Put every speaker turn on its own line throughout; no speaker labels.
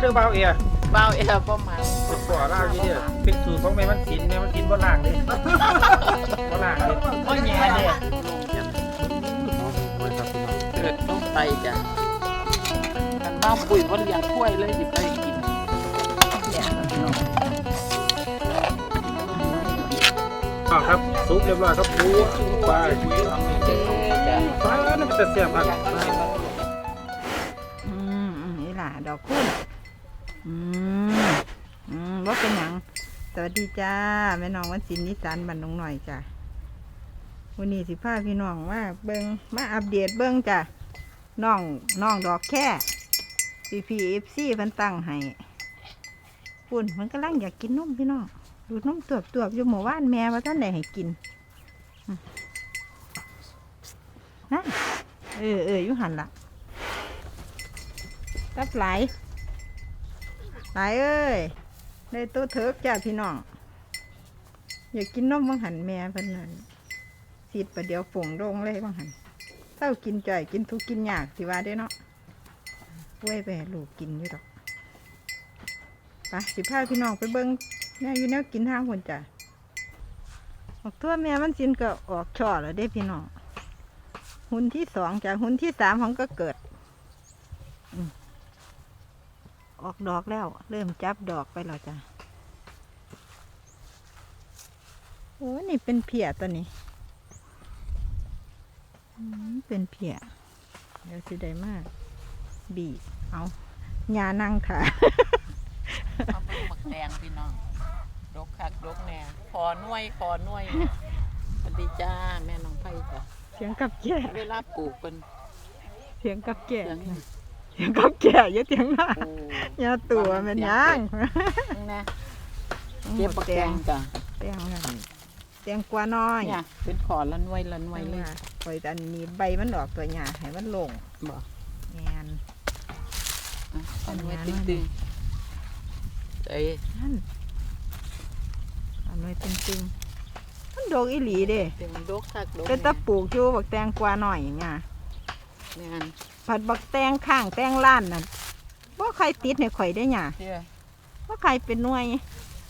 มาเด้อบ่าวเอีย
เบาเอวประมาณ
สุดก่อล่างนี่เนี่ยเป็นสูตรของแม่มันกินแม่มันกินบ่ล่างเด้บ่ล่างเด้
ก็แย่เลย
โอ้ยครับพี่น้อง
เกิดต้องไปจ้ะกันน้องปุ๋ยบนเลี้ยงถ้วยเลยสิไปกินเนี่ย
อ้าวครับซุปเรียบร้อยครับปูปลา
เจ๊จ้ะ
ปลานั่นเป็นตะเสียบครับ
อืมอืมนี่ล่ะดอกคุณ อืมอืมว่าเป็นหยังสวัสดีจ้าแม่น้องวันศิลป์นิสานบันนงหน่อยจ้ะวันนี้สิพาพี่น้องว่าเบิงมาอัปเดตเบิงจ้ะน้องน้องดอกแค่พีพีเอฟซีพิ่นตั้งให้ปุ่นมันกำลังอยากกินนมพี่น้องดูดนมตัวบตัวบอยู่หมู่บ้านแม่ว่าท่านไหนให้กินนั่นเออเอออยู่หันละกับไหล หลายเอ้ยได้ตัวเถิกจ้าพี่น้อง อยากกินนมบังหันแม่เพิ่นนั่นสีดประเดี๋ยวฝงโดงเลยบังหันเศร้ากินจ่อยกินทุกกินยากสิว่าได้เนาะไว้ไปให้ลูกกินอยู่ดอกไปสิพาพี่น้องไปเบิ้งแม่อยู่แนวกินทางคนจ้ะออกทั่วแม่มันสินก็ออกช่อแล้วเด้พี่น้องหุ่นที่สองจากหุ่นที่สามของก็เกิด ออกดอกแล้ว เริ่มจับดอกไปแล้วจ้ะโอ้ยนี่เป็นเพียตัวนี้อืมเป็นเพียเดี๋ยวสิได้มาก บีบเอายานั่งถ่า
เอาไปหมักแดงพี่น้องดกคักดกแหน่ขอหน่วยขอหน่วยสวัสดีจ้าแม่น้องไผ่จ้ะ
เสียงกับแก่
เวลาปลูกเป็น
เสียงกับแก่
เสี ยง
เสียงกับแก่เยอะเสียงหน้า
ปลูก
ยาตัวแมันย่าง
นั่นนะเก็บปักแดงจ้ะ
แตงนั่นแตงกวาน้อย
เนี่ยเป็นขอละหน่วยละหน่วยเลย
คอยอันนี้ใบมันออกตัวหยาให้มันลง
บอก
แงน
อะเอาหน่วย
อัน
ตึ
นี้
งๆเอ้ย
นั่นอันไว้ตึงๆมันดอกอีหลีเด้
เป็นดกคักดก
เป็นตะปลูกอยู่บักแตงกวาหน่อยอย่างเงี้ย
แม่น
ผัดบักแตงข้างแตงล้านน่ะว่าใครติดในข่อยได้หยัง
เชื่อ
ว่าใครเป็นหน่วย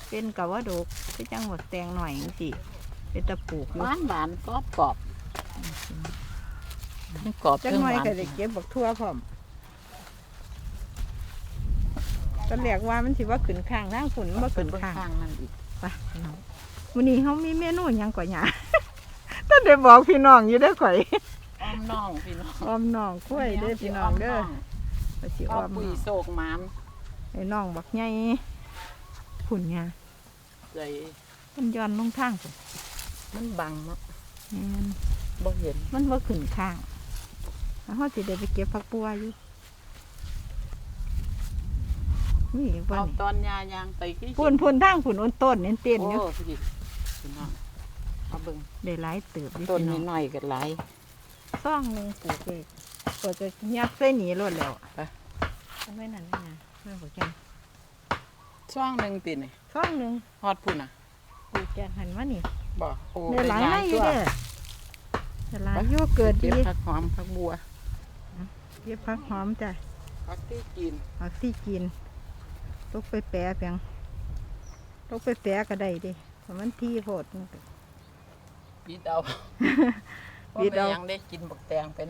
เป็นกับว่าดอกไปจังบักแตงหน่อยจังสิเป็นตะปลูกอ
ห
ยู่
วานหวานกรอบกรอบทั้งกรอบ
จัง
ทั้ง
หน่อย
หวาน
ก็ได้เก็บบักทั่วพร้อมตอนแรกว่ามันสิว่าขึ้นข้างทางฝุ่นมันบ่
เป็
ขึ้
น
น
เบื้อง
ข้าง
ข้างนั่นอีก
ไปพี่น้องวันนี้เขามีเมนูหยังก่อนหยา ต้นได้บอกพี่น้องอยู่ได้อข่อย
อ้อมน่องพี่น้อง
ออมน้องกล้วยเด้อพี่น้องเด้อไปสิ
อ้
อ
อ
อ
ม
ม
ปุ๋ยโศกหมาน
ไอ้น้องบักใหญ่ฝุ่นหยา
ใจ
มันย้อนลงทางพุ่น
มันบังเนาะ
แม่น
บ่เห็น
มันบ่ขึ้นข้างแล้วเขาสิได้ไปเก็บผักบัวอยู่นี่อีกบ่
เอา
นี่
ตอนยายางไปที่
พุ่นพุ่นทางฝุ่นอ้นต้นเน้นเต้นอยู่
โอ้พี่พี่น้องเอาเบิ่ง
ได้หลายเติบอยู่
ต้น
พี่น้
นิ
อ
ด
ง
หน่อยก็หลาย
ซ่องหนึงปลูกเลยก็จะยัดใส่หนีรถแล้ว
ไป
ทำไมนั่นนี่นะเรื่องของจัง
ช่องหนึ่งตินี่
ซ่องหนึง
ฮอดพุ่นน่ะ
ปลูกแกงหันมานี่
บ่โอ้
ได้หลายให้อยู่เด้อได้หลายอยู่เกิด
เก็
ดี
บผักหอมผักบัว
เก็บผักหอมจ้ะ
ผักที่กิน
ผักที่กินตกไปแปะเพียงตกไปแปะก็ได้เดิเพราะมันที่โพดมันก็
ปิดเอา
ปิดเอา
พระแม่ยังได้กินบักแตงเป็น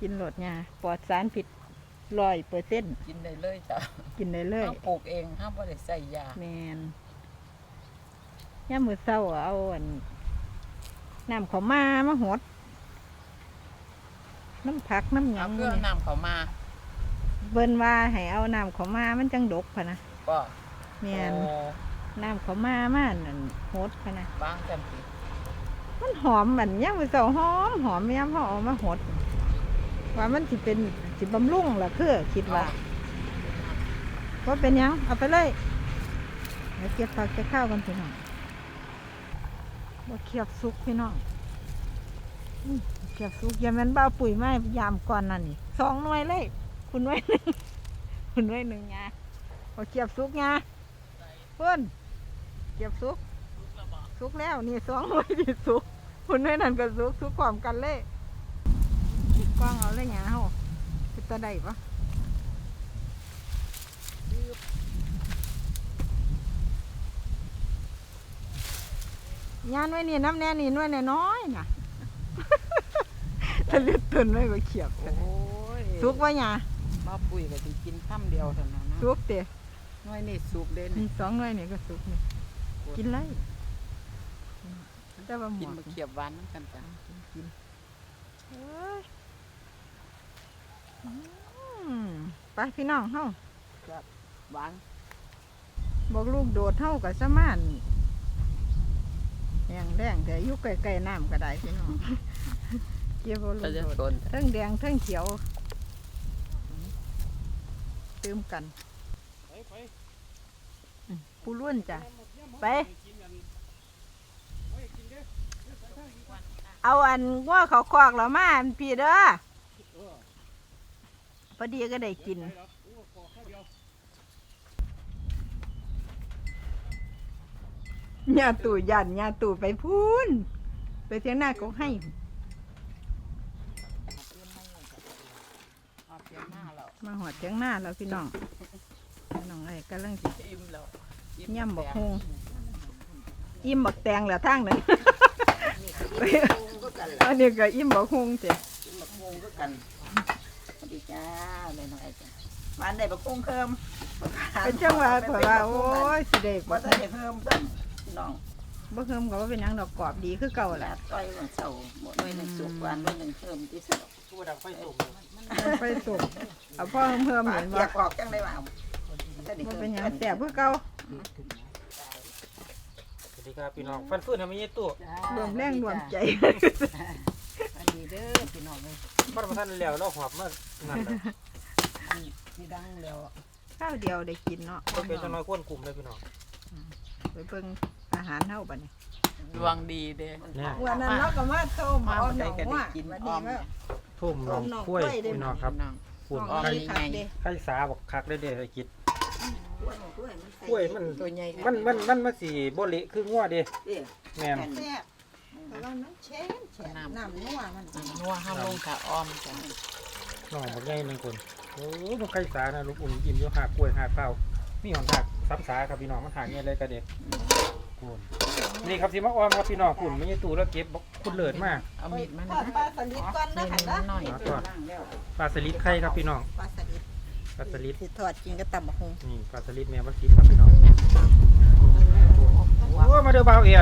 กินโหลดหญ้าปลอดสารพิษร้อยเปอร์เซ็นต์
กินได้เลยจ้ะ
กินได้เลย
เราปลูกเองห้ามบ่ได้ใส่ยา
แมนย่ามมือเศร้าเอาอันน้ำเขาวมามาหด น้ำผักน้ำหยั
เอา
ง
เครื่อง
นี่
น้ำเขามา
เบิ่นว่าให้เอาน้ำเขาวมามันจังดกพะนะ
บ่
แมน
โอ้
น้ำเขาวมามานั่นหดพะนะ
บางจังสิ
มันหอมเหมือนย่ามมือเศร้าหอมหอมย่ามเขาเอามาหด ว่ามันสิเป็นสิบำรุงล่ะคือคิดว่าว่าเป็นหยังเอาไปเลยเดี๋ยวเก็บผักเก็บข้าวกันพี่น้องว่าเคียบซุกพี่น้องอืมเคียบซุกอย่าแมันบ้าปุ๋ยไม้ยามก่อนนั่นนี่สองหน่วยเลย คุณไว้หนึ่งคุณไว้หนึ่งงาว่าเคียบซุกงาเพื่อนเคียบซุก สุกแล้วนี่สองหน่วยนี่สุกคุณด้นั่นก็สุกสุกความกันเลยกล้องเอาเลยหยาเหรอคือตะไดปะยานไว้นี่น้ำแน่นี่น้อยน่น้อยน่ะทะลึดตุนไว้ก็เขียบสุกวะหย
มาปุ๋ยก็สิกินข้ามเดียวเท่านั้น
สุกเตะ
น้อยนี่สุกเด่น
สองน้อยนี่ก็สุกนี่กินเลย แต่ว่าหม
กิน
วก
มะเขียบหวานนำกันจ้ะ
กินเอ้ยอืมไปพี่น้องเฮา
หวาน
บอกลูกโดดเฮากับสมานแดงแดงแต่อยู่ใกล้ๆน้ำก็ได้พี่น้องเกี่ยวกับลู
ก็
ก
จะ
โดด
สน
เทั้งแดงเทั้งเขียวตืมกัน
ไปไป
ผู้ล้วนจ้ะไป
กินกันโอ้ยกินเด้อ
เอาอันว่าเขาคอกแล้วมาอันพี่เด้อ
เออ
พอดีก็ได้กิน
ไปเหรอโอ้ขอข้าวเดียว
ญาตู่ยันญาตู่ไปพูนไปเทียงหน้าก็ให้
เอาเตรียมหน้าแล้ว
มาหอดเทียงหน้าแล้วพี่น้องพี่น้องไอ้กำลังสิ
อิ่มแล้ว
ย่ำบักฮงอิ่มบักแตงแล้วทางหนึ่ง อันนี้ก็อิ่มบักฮงจ้ะ
กินบักฮงก็กันสวัสดีจ้าเลยน้อยจ้ะหวานได้บักฮงเพิ่ม
เป็นจังหวะเพราะว่าโอ้ยสิเด็ก
บ่
บ่
ทันได้เพิ่มกันน้อง
บ่เฮิมก็ว่าเป็นหยังดอกกรอบดีคือเก่า
ลา
แหละ
ดต้อยวันเสาร์หมดหน่วยหนึ่งสุกหวานหน่วยหนึ่งเพิ่มที่สุด
ผู้ดังไฟสูง
ไปสุกเอาพ่อเฮิมๆ
ปา
เห็
ด
น
เกี
บ่
ยกออกจังได้ว่า
บ่เป็นหยังแซ่บคือเก่า
สวัสดีครับพี่น้องฟันฟื้นทำไมยี่ตู้
รวมแรงรวมใจ
อันนี้เด้อพี่น้องเลย
ฟันมาท่านแล้วเราหอบมานั่นแหละ
นี่ดังแล้ว
ข้าวเดียวได้กินเนาะ
ก็เป็นจังน้อยก้นกลุ่มเลยพี่น้อง
ไปเบิ่งอาหารเฮาบัดนี้
ดวงดีเด้
เนี่ย
วันนั้นเราก็มาต้ม
มา
เอา
บ่
หน
ได้
อง
ก็ได้
ว่า
กิน
วัน
อ้อ
นี้
ม
ว่า
ทุ่มน้อง
น้อง
กล้วย
กล้วยเด้อ
พี่น้องครับ
น้อง
ฝุ่น
อ๋อ
ไข่
ดีคักเด้
ไข่สาบอกคักได้เด้อไอ้กิด กล้วยมัน
ตัวใหญ่
มันมันมันมันสีโบเละคืองัวเด้แม่น
แซ่บแต่ว่ามันแช่นแช่น้ำน้ำนัวมัน
นัวห้าลงกะอ้อมจ้ะ
น้องบอกง่ายหนึ่งคนโอ้ยมันไข่สานะลูกอุ่นอิ่มอยู่หากกล้วยหากข้าวมีหอนหักซ้ำสาครับพี่น้องมันหากเงี้ยเลยกระเด็กคุณนี่ครับสิมาอ้อมครับพี่น้องคุณไม่ใช่ตู้แล้วเก็บบอกคุณเลิศมาก
เอามีดมัน
ทอดปลาสลิดก่อนนะ
นี่
คะ
นี่มันหน่อย
เอาก่อนปลาสลิดไข่ครับพี่น้อง
ปลาสลิด
ปลาสลิด
สิทอดกินกับตำบักหุ่ง
นี่ปลาสลิดแม่มากินครับพี่น้องโอ้มาเด้อบ่าวเอีย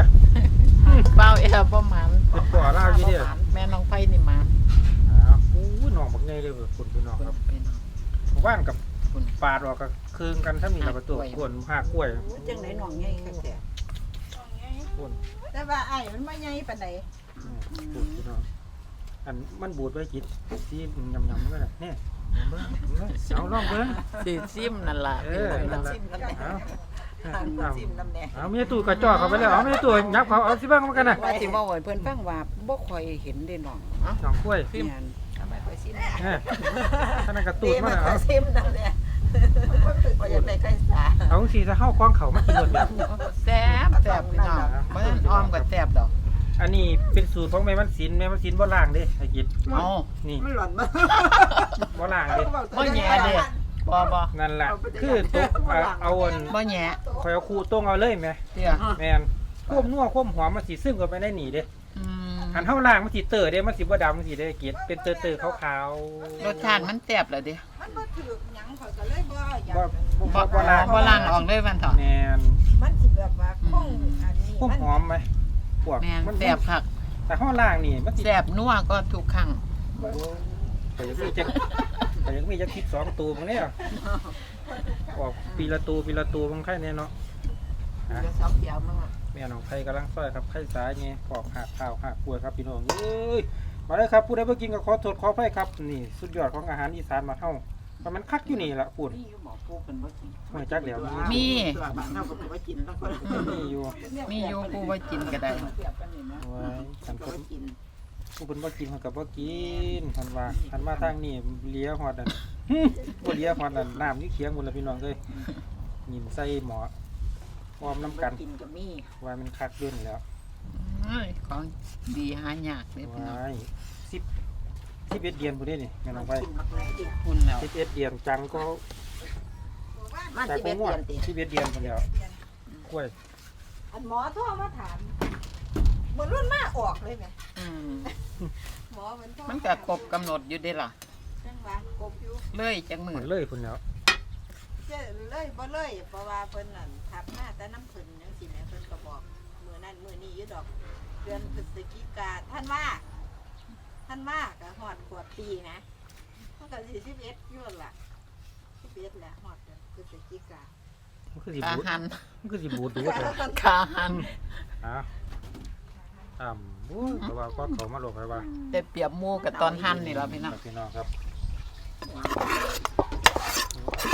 เบาเอวประมาณ
เป็นป่อลาวอยู่เด้อ
แม่น้องไผ่นี่มา
อ้าวโอ้ยน้องบักใหญ่เลยเว้ยคุณพี่น้องครับ
เป็น
ว่านกับ
คุณ
ปลาดออกกับคืนกันถ้ามีระประตูกวนหากกล้วย
จังไหนน้องใหญ่ค่ะแก
กวน
แต่ว่าไอ้มันไม่ใหญ่ปานใด
นี่พูดพี่น้องอันมันบูดไว้กินที่ยำๆก็ได้เนี่ย เบิ่งเบิ่งเอาลองเบิ่ง
สีซิมนั่นล่ะ
เออนั่นล่ะ
ซิมนั่นแหละ
เอาเอา
ซิมน้ำแน่
เอามีตู้กระจอกเข้าไปแล้วเอามีตู้ยับเขาเอาสิเบิ่งมากันน่ะ
ว่าสิเว่าไว้เพิ่นฟังว่าบ่ค่อยเห็นเด้น้องเอ้า
น้องกล้วย
ซิมน
ทำไมค่อยซิม
เออท่านนนกระตูดมาแล้วเอา
ซิมนั่นแหละว่าอยากได้ไข่สา
เอาสีจะเข้าคล้องเขามากินหมดเลย
แซ่บแซ่บพี่น้องเบิ่งอ้อมก็แซ่บดอก
อันนี้เป็นสูตรของแม่มันสินแม่มันสินบ่ล่างเด้ไอ้กิน
เอา
นี่
มันหล่อนมา
บ่ล่างเด้
บ่แย่เด้บ่บ่
นั่นแหละคือตกเอาเอาอัน
บ่แย่
คอยเอาคู่ตรงเอาเลยแม่
เตี้ย
แม่นควบนัวควบหอมมันสิซึมเข้าไปในนี่เด้
อืม
หันเท่าล่างมันสิเตอเด้มันสิบ่ดำมันสิได้กินเป็นเตอเตอๆขาวๆ
รสชาติมันแซ่บแล้วเด้
มันบ่ถือกหยังเขาก็เลยบ่อยาก
บ่บ่
บ่
บ่ล่าง
บ่ล้างออกเลยวันเถอะ
แม่น
มันสิแบบว่าคงอันนี้
ควบ
มัน
หอมไหม พวก
แม่น
มัน
แซ่บคัก
แต่เฮาล่างนี่มันสิ
แซ่บนัวก็ทุกครั้ง
แต่ยังมีจักแต่ยังมีจักคิดสองตัวบางเนี่ยออกปีละตัวปีละตัวบางไข่เนี่ยเนาะฮะ
จะสองเดียวมั้ง
แม่น้องไข่กำลังซอยครับไข่สายไงปอกหักข้าวหักกล้วยครับพี่น้องเอ้ยมาเลยครับผู้ใดเพิ่กินก็ขอโทษขออภัยครับนี่ สุดยอดของอาหารอีสานมานเฮา แต่มันคักอยู่นี่ล่ะพูด
นี่อยู่หมอปูเพิ่นบ่กิน
ไม่จักแล้วมี
มี
ตัวบ้านเฮาก็บ่ว่ากินบางคน
มีอยู่
มีอยู่กูว่ากินก็ได้
เปรียบกันนี่นะ
ไว้คัน
ก็
เพิ่น
ว่ากิน
ผู้เพิ่นบ่กินเพิ่นก็บ่กินเพิ่นว่าคันมาทางนี้เลียฮอดนั่น บ่เลียฮอดนั่นน้ำนี่เคียงหมดแล้วพี่น้องเอ้ยยิ้มใส่หมอพร้อมน้ำกัน
กินก็มี
ว่ามันคักเด่นแล้ว
เอ้ยของดีหายากเด้พี่น้อง
ว้ายสิบ สิบเอ็ดเดือนพอดีนี่แม่น้องไป
กินมากเลยดิ
คุณแล้ว
สิบเอ็ดเดือนจังก็
มัน
จั
สิ
ง
เป็
ก็
น
ง่ว
เดือนติ
สิบเอ็ดเดือนพอแล้วกล้วย
อันหมอโทรมาถามบ่รุ่นมาออกเลยแหม
อืม
หมอมันโทร
มันก็ครบกำหนดอยู่เด้ล่ะ
จังหวะกบอยู่
เลยจังมื
หม
อ
ดเลยคุณแล้ว
เจ้เลยบ่เลยเพราะว่าเพิ่นนั่นทับมาแต่น้ำเพิ่นจังซี่แหมเพิ่นก็บอก มื้อนั้นมื้อนี้อยู่ดอก เดือนพฤศจิกาท่านว่า ท่านว่าก็ฮอดขวบปีนะมันก็สิ11อยู่นั่นล่ะ11แหละฮอดเดือนพฤศจิกา
มันคือสิ
ขา
บูด
หัน
มันคือสิบูดดูเถอะ
ขาหัน
อะอ่ำบู๊แต่ว่าก็เขามาหลบไปว่า
แต่เปรียบหมูกับตอนหันนี่ล่ะพี่น้อง
พี่น้องครับ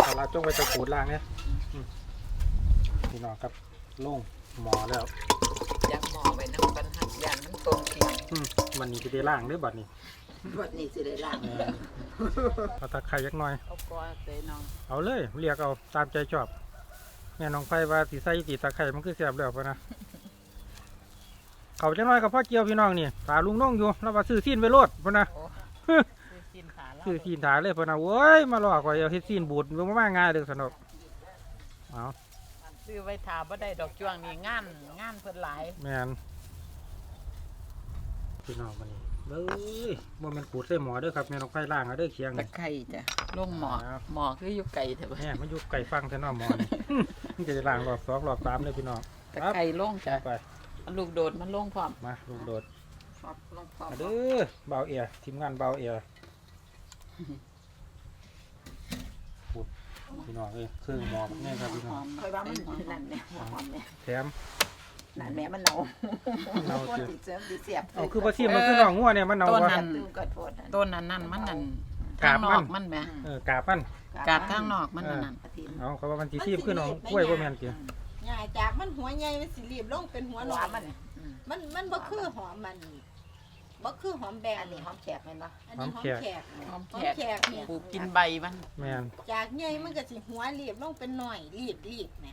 ตลาดจงไปตะกูดล่างเนี่ยอืมพี่น้องครับลงหมอแล้ว
อยากหมอไว้นำปัญหาย่านมันตรงเคียง
อืมมันนี่จะได้ล่างหรือบัดนี้
วันนี้สิได้ล้าง
แม่นเอาตะไคร้ยักหน่อย
เอากอเสยน้อง
เอาเลยเรียกเอาตามใจชอบแม่น้องไฟว่าสีใส่สีตะไคร้มันคือเสียบแล้วปะนะเขาจะน้อยกับพ่อเกียวพี่น้องนี่ตาลุงน้องอยู่แล้วว่าซื้อซีนไปโลดปะนะ
โอ้คือกินขาเรา
ซื้อซีนถาเลยปะนะโว้ยมาหลอกว่าเอาเฮ็ดซีนบูดมันมาง่ายเด้อสนุกเอา
ซื้อไว้ทาบ่ได้ดอกจ้วงนี่งานงานเพิ่นหลาย
แม่น พี่น้องมันนี่เบ้ยบ่แม่นขูดใส่หมอเด้อครับแม่น้องไฟล่างเอาเด้อเคียง
ตะ
นี่
ไคร้จ้ะลงหมอ
ครับ
หมอคืออยู่ไกลแต่ว่า
แม่มันอยู่ไก่ฟังแท้เน้อหมอนี่ มันจะได้ล่างรอบสองรอบสามเลยพี่น้อง
ตะไคร้ลงจ้ะ
ไป
เอาลูกโดดมันลงพร้อม
มาลูกโดด
ครับลงพร้อม
มาเด้อเบาเอียทีมงานเบาเอียพูดพี่น้องเอ้ยเครื่องหมอแม่ครับพี่น้อง
คอยว่ามันนั่นแหละหอมแม่
แถม
นั่นแม่มันเนา
เนา
คน
สิ
สิเสริมสิเสียบ
เอาคือบ่ซิมมันคือน้องงัวเนี่ยมันเอา
ต้น
ว่า
นั้น
ตื้มก็โทษนั่น
ต้นนั้นนั่นมันนั่น
กา
ทา
บ
ง
มัน
นอกมันแหม
เออกาบมัน
กาดทางนอกมันนั่นนั่น
อาทิตย์
เอาเขาว่ามันสิซิมคือน้องกล้วยบ่แม่นติ
ใหญ่จากมันหัวใหญ่มันสิรีบลงเป็นหัว
หั
หน
ว
อน
มัน
มันมันบ่คือหอมมันบ่คือหอมแบง
อันนี้หอมแขกแม่นบ่
อันนี้หอมแขก
หอม
หอม
แขก
แขก เนี่ย
ปลูกกินใบมัน
แม่น
จากใหญ่มันก็สิหัวรีบลงเป็นหน่อยรีบรีบแหม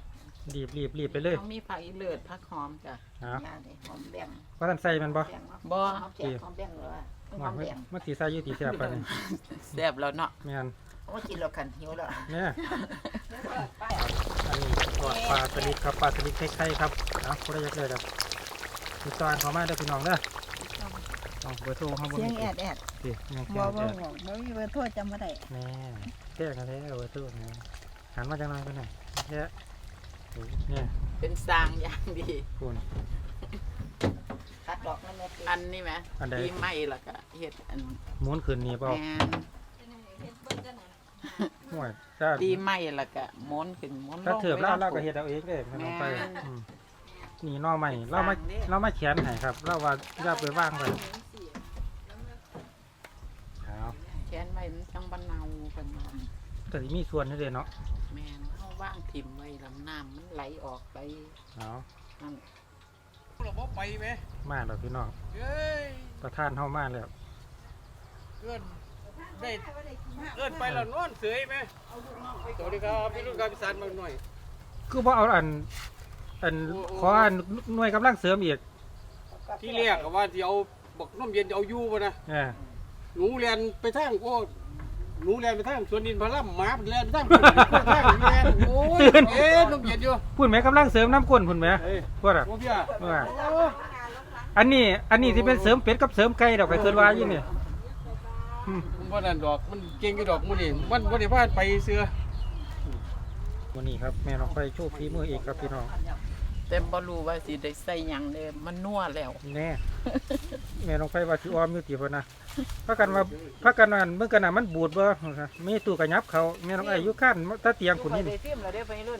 รีบรีบรีบไปเลย
เขามีผักอีเลือดผักหอมจ้ะ
เอา
ยานี่หอมแบง
ว่าท่านใส่มันบ่
แบงเนาะ
บ่
หอมแขกหอมแบงเหรอห
ว่า
อม
มัน
แบง
มันสิใส่อยู่ที่แซ่บปานนี้
แซ่บแล้วเนาะ
แม่น
โอ้กินแล้วคันหิวแล้ว
แม่อันนี้ทอดปลาสลิดครับปลาสลิดไข่ๆครับเอาบ่ได้ยักเลยครับติดต่อเขามาเด้อพี่น้องเด้อเอาเบอร์โทรเฮาบ่
เสียง
มี
แอดแอด
สิยัง
บ่
แจ้ง
บ่
แจ้ง
บ่บ่มีเบอร์โทรจำบ่ได้
แม่แก้กันแล้วเบอร์โทรนะหันมาจังหน่อยไปหน่อยแค่ เนี่ย
เป็นสร้างอย่างดี
คุณ
คัดดอกนั่นแม่ติ
อันนี้ไหม
อันใด
ปีใหม่ละก็เฮ็ดอัน
หมุนขึ้นนี่เปล่า
แมน
ห่วยถ้า
ปีใหม่ละก็หม้วนขึ้นหม้วนลง
ถ้าเถือบแล้วเราก็
วล
เฮ็ดเอาเองเลยไม่ต้องไป
แม่น
อืมนี่นอใหม่เรามาเรามาเขียนให้ครับเราว่าอย่าไปว่างไปครับ
แขนไว้มันจังบรรเนากันเนาะ
แต่สิมีส่วนนี่เลยเนาะ
แมน เฮาว่างถิ่มไว้ลำน้ำมันไหลออกไป
เอา
นั่น
เราบ่ไปไหม
มาแล้วพี่น้อง
เอ้ย
ประธานเฮามาแล้ว
เกินได้เกินไปแล้วนอนเสยไหมสวัสดีครับพี่รุ่นการพิสานมาหน่อย
คือบ่าเอาอัน อันขออันหน่วยกำลังเสริมอีก
ที่เรียกว่าที่เอาบักน้มเย็นเอาอยู่ป่ะนะหนูเรียนไปทางก็ หนูเรียนไปทางสวนดินพระล่ำหมาเรียนไปทางสวนดินพระล่ำเรียนโอ้ยเอ๊ะน้มเย็นอยู่
พูดแหมกำลังเสริมน้ำก้นพุ่นแหม
เฮ้ย
พวกอะ
โอ้เบี้ย
ว่าอันนี้อันนี้ที่เป็นเสริมเป็ดกับเสริมไก่ดอกไปเคินว่าอยู่นี่อืม
ผมว่านั่นดอก มันเก่งกี่ดอกมูนี่มันบ่ได้พลาดไปเสือ
วันนี้ครับแม่น้องไฟโชว์ฝีมือเองครับพี่น้อง
แต่บ่รู้ว่าสิได้ใส่หยังเด้มันนัวแล้ว
แน่ แม่น้องไฟว่าสิออมอยู่ติพุ่นนะพักกันว่าพักกันว่าเมื่อกันน่ะมันบูดบ่มีตู้กระยับเขาแม่น้องไอ้อยู่ข้านตะเตียงคุณนี่
ได้ซิมแล้วได้ไปรุ่น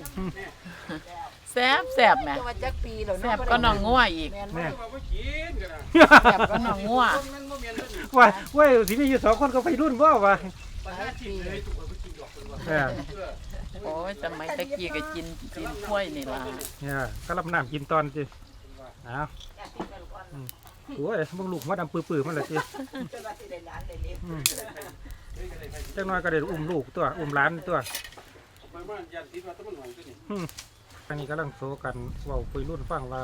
แซ่บแซ่บแหม
จะว่าจักปีแล้ว
แซ่บก็น้องงัวอีก
แม่น
แม่
ว่าบ่กินกันนะ
แซ่บก็น้องงัว
มันบ่แม่นเลยนี่
ว่าว่าสิมีอยู่สองคนก็ไปรุ่นบ่วะ
ประธานที่เลยทุกคนบ่กินดอกเพิ่นว่า
เออ
เออ
โอ้ยสมัยตะกี้ก็กินกินถ้วยนี่ล่ะ
เนี่ยก็รับน้ำกินตอนสิอ้าวอืมโอ้ยมึงลูกมาดำปื้อๆมันละสิ
จนว่าเลยง
อืมจังน้อยก็ได้อุ้มลูกตัว อุ้มหลานตัว
ไปบ้านยันติดว่าแตะมันหน่อยตัวนี้
อันนี้กำลังโซกันเว่าคุยรุ่นฟังว่า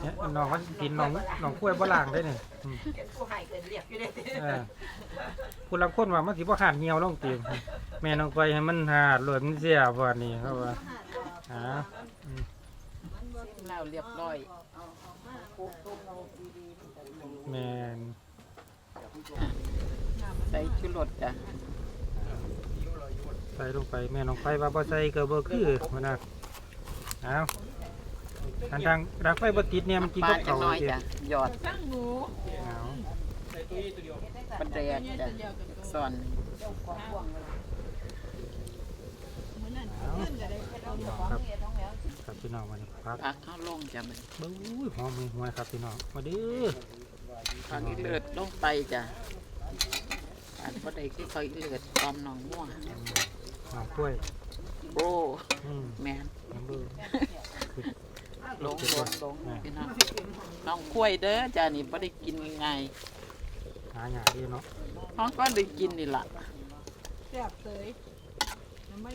เนี่ยน้องมันกินน้องน้องกล้วยบ่ล่างได้นี่อืม
เห็นผู้ให้เกินเรียกอยู่ได้
เออผู้ลังคนว่ามันสิบ่หาดเหี่ยวลงตีนแม่น้องไปให้มันหาดหลวมันเสียบ่นี่เขาว่าอ่า
แล้วเรียบร้อย
เอาเอามา
แมน
ใส่ชุรสจ้ะ
ใส่ลงไปแม่น้องไปว่าบ่ใส่ก็บ่คือมันนะเอา อันดังดังไฟบ่ติดเนี่ยมันกิน
ปลา
กับ
จะ
เขาว
น้อย
เด้
จ้ะหยอด
เอา
ปลาแดกจ้ะส่วน
ครับครับพี่น้องมานี่พัก
ผักข้าวลงจ้ะมัน
บู๊ยหอมหวยครับพี่น้องมาเด้อ
ผักอีเลือดลงไปจ้ะอันบ่ได้คือเขาอีเลือดตอมหนองม่วง
น้องกล้วย
โอ้
อืม
แมน
น้องเด้อ
ลงลงลงพี่น้องน้องกล้วยเด้อจ้ะนี่บ่ได้กินง่าย
หาหยาดีเนาะ
ๆน้องก็ได้กินนี่ล่ะ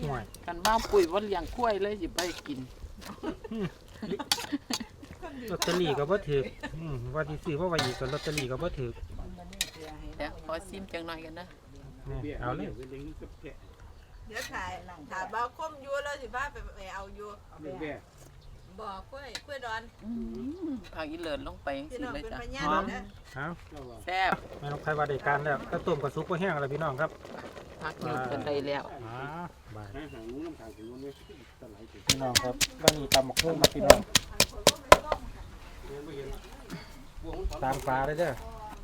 ห่วย
กันบ้าปุ๋ยว่าเลี้ยงกล้วยเลยสิไปกิน
ลอตเตอรี่ก็บ่ถูกอืมว่าที่ซื้อว่าไว้อีกก็ลอตเตอรี่ก็บ่ถูก
เดี๋ยวขอซิมจังหน่อยกันนะ
นี่เอาเลย
เดี๋ยวถ่ายถ่ายเบาคมอยู่แล้วสิพาไปไปเอาอยู่ บอกกล้วยกล้วยดอน
ผักอีเลือดลงไปจัง
พี่
ซี่
น้อง
เลย
เป็น
จ้ะ
พญา
หอ
นา
ม
คนะ
เอา
แซ่บ
แม่น้องไผว่าได้การแล้วถ้าต้มกับซุปบ่แห้งแล้วพี่น้องครับ
ผักหยุดกันได้แล้ว
อ่าบาย
หาหางนู้นน้ำขางถึงนู้นเนี่ยตะไหลถึง
พี่น้องครับบ้านนี้ตำบักหุ่งครับพี่น้องตามปลาเลยเด้อ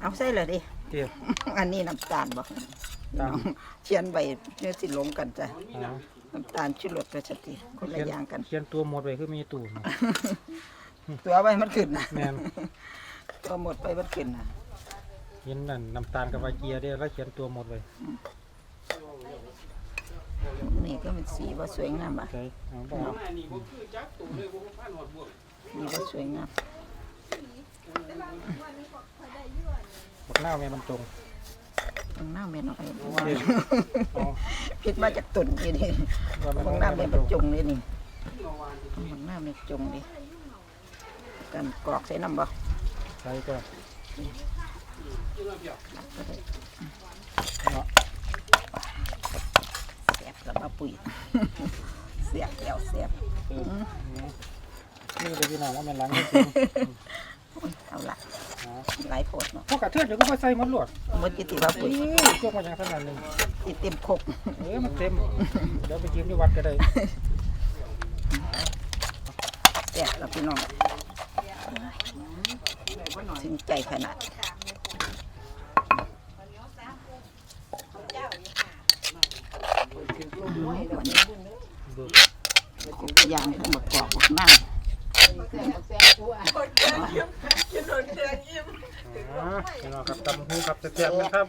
เอาใส่เลยดิ
เดี๋ยว
อันนี้น้ำตาลบ่
ตาม
เขียนไว้เนี่ยสิลงกันจ้ะ
เอา
น้ำตาลชุรสไปสติคนละอย่างกัน
เขียนตัวหมดไว้คือมีตู่นะ
ตัวไว้มันขึ้นนะ
แม่น
ตัวหมดไปมันขึ้นนะ
เขียนนั่นน้ำตาลกับวาเกียเด้อแล้วเขียนตัวหมดไว้
นี่ก็เป็นสีว่าสวยงามอะ
ใช่เอาบ่เอา
อันนี้บ่คือจักตัวเลยบ่ผ่านหอดบ่วง
นี่ว่าสวยงาม
บักหน้าวแม่มันจง
ตรงหน้าแม่น้อย
เด้อเอา
พิษมาจากตุ่นนี่ดิ
ว่า
ตรงหน้าแม่ประจงเลยนี่ตรงหน้าแม่จงดิกันกรอกใส่น้ำบ่
ใช่ก็
แสบแล้วมาปุ๋ยเสียบแล้วเสียบ
เออนี่เลยพี่น้องว่าแม่นหล้างจริง
เอาละ
ๆเอา
หลายโพดเนาะ
พวกกระเทือนเดี๋ยวก็มาใส่หมดหลวด
หมดกิติว่าปุ๋ย
นี่พวกมาอย่างขนาดหนึง
ติเต็มคก
เออมันเต็ม เดี๋ยวไปยืมที่วัดก็ได้
แสบแล้วพี่น้องถึงใจขนาด
เบิก
ยางทั้งหมดกรอกหมดนั่ง
กินโดนเตื อนยิ้ม
อ่าพี่น้องครับตำหูครับแซ่บๆนะครับ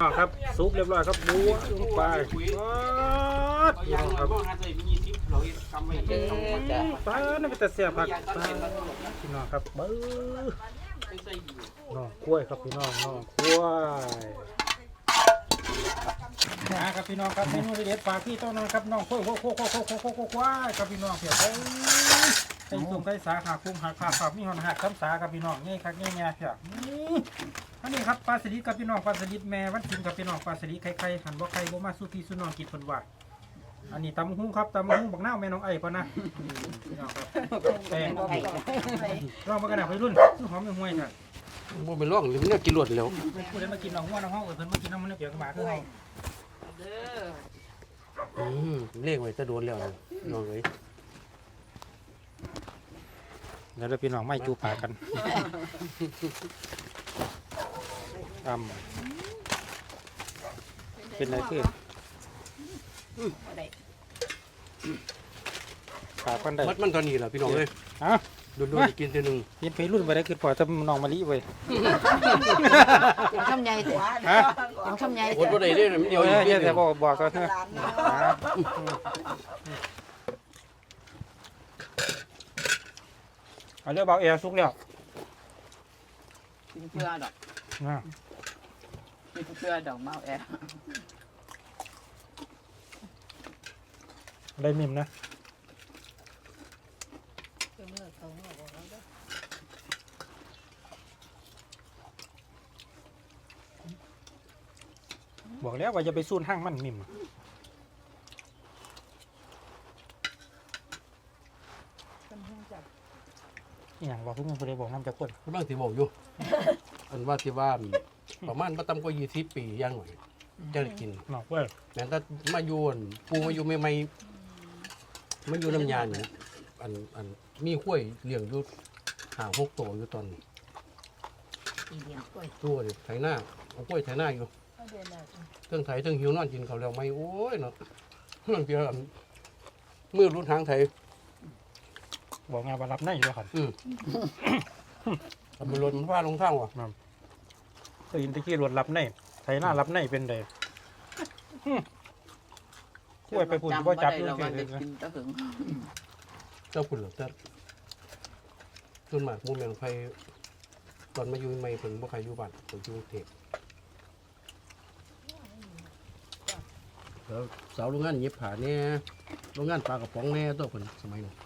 อ่าครับซุปเรียบร้อยครับบัวลงไปป๊าดพี่น้องครับ
บ่หาเราเฮ็ดกำไว้
เด้อจ้ะ
ป้านี่เป็นแต่เสียผักป้าพี่น้องครับเบิ้อ
ใส่อ
น้องกล้วยครับพี่น้องน้องกล้วยนะครับพี่น้องครับเมนูเด็ดๆฝากพี่ต้นนะครับน้องกล้วยโคโคโคโคโคโคโคควายครับพี่น้องเพียบเอ้ย ไอ้ตุ่มไก่สาขาคุ้มหักขาขามีหอนหักซ้ำสาครับพี่น้องนี่ครับนี่ไงเพียบนี่อันนี้ครับปลาสลิดกับพี่น้องปลาสลิดแม่วันกินกับพี่น้องปลาสลิดไข่ไข่หันบ่ไข่บ่มาสู้พี่สู้น้องกินเพิ่นว่าอันนี้ตำหุ้งครับตำหุ้งบักนาวแม่น้องไอ้ปะนะพี่น้องครับแป้งลองมากันนะพี่รุ่นหอมไม่ห่วยค่ะ
บ่เป็นร่องหรือมันกินรวดแล้ว
ผู้ใดมากินน้องหัวน้องห้องเออเพิ่นมากินน้ำมันเปรี้ยวกับหมาคือเฮา
เด้อ
อืมเลขไว้จะโดนแล้วน้องเอ้ย
เดี๋ยวเราพี่น้องไม่จูปากกันตำเป็นไรคือปากกันได้
มัดมันตอนนี้ล่ะพี่น้องเอ้ย
ฮะ
โดนๆกินเทื่อนึง
เห็นไปรุ่นไปได้คือพอจะน้องมะลิไว้
เป็นคำใหญ่เถอะ
ฮะ
เป็นคำใหญ่
อดบ่ได้เด้มันเดียว
เอ
อยู่
อ
เดี
เดี๋
ย
ยววแต่บอกบอกกันเถอะฮะ เอาเรื่องเบาแอร์สุกแล้ว
กินเพื่อดอก
นะ
กินเพื่อดอกเมาแอร์
ได้มิมนะบอกแล้วว่าจะไปซูนห้างมันมิม นี่อย่างบอกทุกคนบ่ได้บอกน้ำจะคน
กำลังสิบอกอยู่ อันว่าที่ว่าประมาณบ่ต่ำกว่า20ปีอย่างหน่อยจะได้กิน
เนาะเว้ย
แม้แต่มาอยู่อั่นปูมาอยู่ใหม่ๆมาอยู่น้ำยานี่อันอันมีข้วยเลี้ยงอยู่ห้าหกตัวอยู่ตอนนี้
อีเดียวกล้วย
ตัวนี่ไถหน้าเอาข้วยไถหน้าอยู่เทิงไถเทิงหิวนอนกินเขาวแล้วไม่โอ้ยเนาะเรื่องเดียวกันมือรุ่นทางไถ
บอกงานว่ารับในด้วยครับ
อืมทำมันรถมันพาลงทางว่ะ
ได้ยินตะกี้รถรับในไทยหน้ารับในเป็นไดกล้วยไปปุ่นก็จับ
จำ
ด้ว
บ่
ย
ได้
เฉ
เรา
ย
ว่าจะกินตะหึง
เจ้าคุณเหรอเจ้าส่วนมากหมูแมงไฟตอนมาอยู่ใหม่เป็นบ่ใครอยู่บ้านผมอยู่กรุงเทพแล้วสาวโรงงานเย็บผ้าเนี่ยโรงงานปลากระป๋องแน่ตัวคนสมัยนั้น
ไม่แ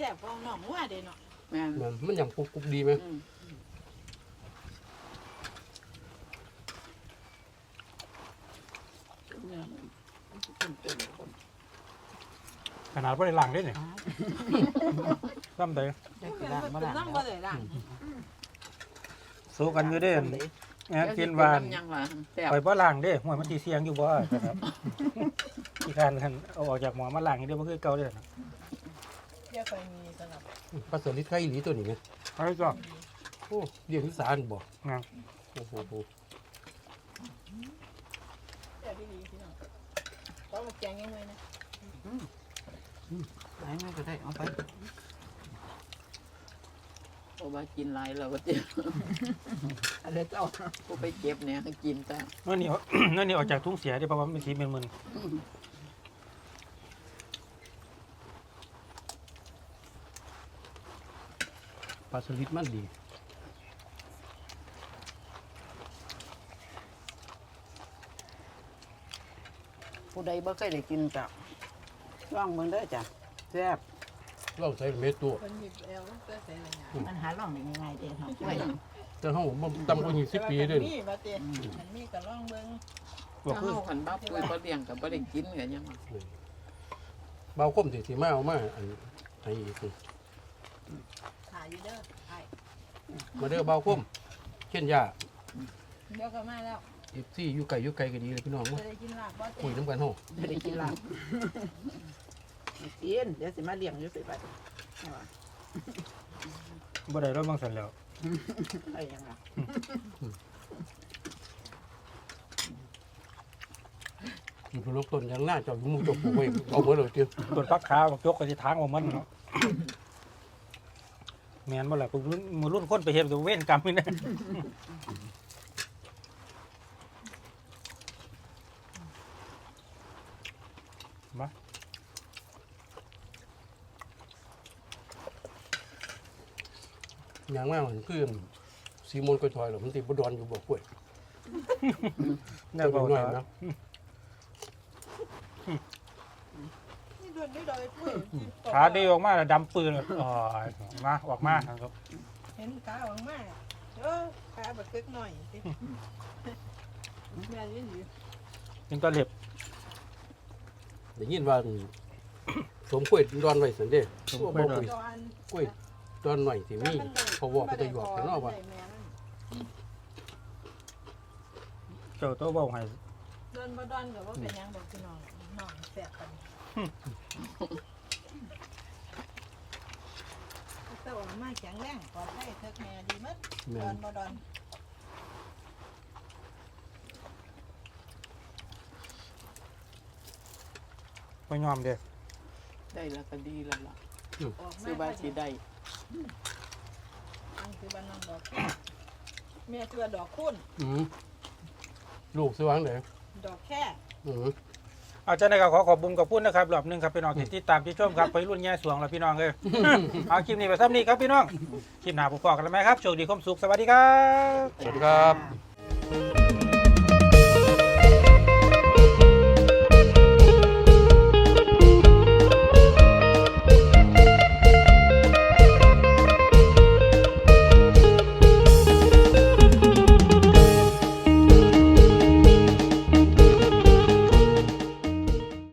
ซ่บฟองน้องว่าเด้เนาะ
แม่น
มันมันยังกรุบกรุบดีไหม
อืม
ขนาดว่าได้ล่างได้เนี่ยซ้ำใด
เป็นน้ำบ่ได้ล่ะ
สู้กันอยู่เด้งานกินหวาน
เดี๋ยสิยังว่าแซ่บ
ไปบ่ล่างเด้ห่วยมันทีเสียงอยู่บ่นะครับ ที่การกันเอาออกจากหมอมาล่างนี่เด้บ่คือเก่าเด้อนะ
เดี๋ยว ค่อยมีสำหรับ
ปลาสลิดไข่อีหลีตัวนี้ไง
เอาไปก่อน
โอ้เลี้ยงที่สารบ่
งาน
โอ้โหโห
เดี๋ยวดีๆพี่น้องต้องมาแกงยังไงนะ
ไหนไม่ก็ได้เอาไปโอ้ว่ากินหลายแล้วก็เจ็บอะไรเจ้ากูไปเก็บเนี่ยให้กินแต่
เมื่อนี้เมื่อนี้ออกจากทุ่งเสียได้เพราะว่ามันเป็นสีมึน
ปลาสลิดมันดี
ผู้ใดบ่เคยได้กินจ้ะลองเบิ่งเด้อจ้ะแซ่บ
ลองใส่เม็ดตัว
คนหยิบเอวเพื่อใส่อะไรอย่าง
มันหาลองได้ง่ายๆเด้เนาะ
แต่เฮาบ่ต่ำกว่า20ปีเด้อ
มีมาเตี้ยมันมีก็ลองเบิ่ง
ๆบ่
ถ้า
คือ
เฮาคันบ้าปุ้ยบ่เลี้ยงก็บ่ได้กินกันยังว่า
เบาคมสิสิมาเอามาอันให้อีกนี่
หา อยู่เด้อไอ้
มาเด้อเบาคมเช่นยา
เดี๋ยวก็มาแล้ว
อีซี่อยู่ไกลอยู่ไกลก็ดีเลยพี่น้อง
จะ
มา
ได้กินลาบบ่
คุ
เตี้
ย
ย
น้ำกันเฮา
บ่ได้กินลาบกินเดี๋ยวสิมาเลี้ยงอยู่สิบัด
บ่ได้แล้วบางสันแล้ว
ไอ้ยังล่ะ
อยู่พลกต้นยางหน้าเจ้าอยู่หมู่เจ้าปลูกไว้เอาเบิดเลยเตี้ย
ต้นฟักขาวบักยกก็สิทางของมันเนาะ แม่นบ่ล่ะพวกรุ่นมือรุ่นคนไปเฮ็ดตัวเว้นกรรมนี่นะ มา
ยางมากมันคือสีมนต์กอยถอยหรอกมันติดบดอนอยู่บ่กล้วย
เนี่ย
ต้
บ่
นน้อย
ตา
นะ
นี่โดนนี่โดนปุ้ย
ขาดีออกมาแล้วดำปืนอ๋อมาออกมาครับ
เห็นขาออกมาเออขาบักเล็กหน่อยสิแม่นี่อยู่
เป็นตัวเล็บ
ได้ยินว่าสมกล้วยดอนไว้สันเด้
สมกล้วยดอน
บ่
ดอน
กล้วยดอนหน่อยสิมีเพราะว่าก็จะหยอกกันเนาะว่า
เจ้าตัวเว้าให้
ดอนบ่ดอนก็บ่เป็นหยังดอกพี่น้องน้องแซ่บกัน เต้ามาแข็งแรงปลอดภัยเทิกแม่ดีมั้ด
แม่
ดอนนบ่ดอน
บ่ยอมเด้
ได้แล้วก็ดีแล้วล่ะ
ออกมา
ซื้อบ้านสิได้
อันคือบ้านน้องดอกแค่แม่คือดอกคุณ
อืมลูกสิวางไหน
ดอกแค่
อืม
เอาจารย์นะครับขอขอบบุญขอบคุณนะครับรอบหนึงครับพี่น้องที่ติดตามที่ชมครับไปรุ่นแย่สวงแล้วพี่น้องเอ้ยเอาคลิปนี้ไปซ้ำนี้ครับพี่น้องคลิปหน้าผมพอกันแล้วไหมครับโชคดีความสุขสวัสดีครับ
สวัสดีครับ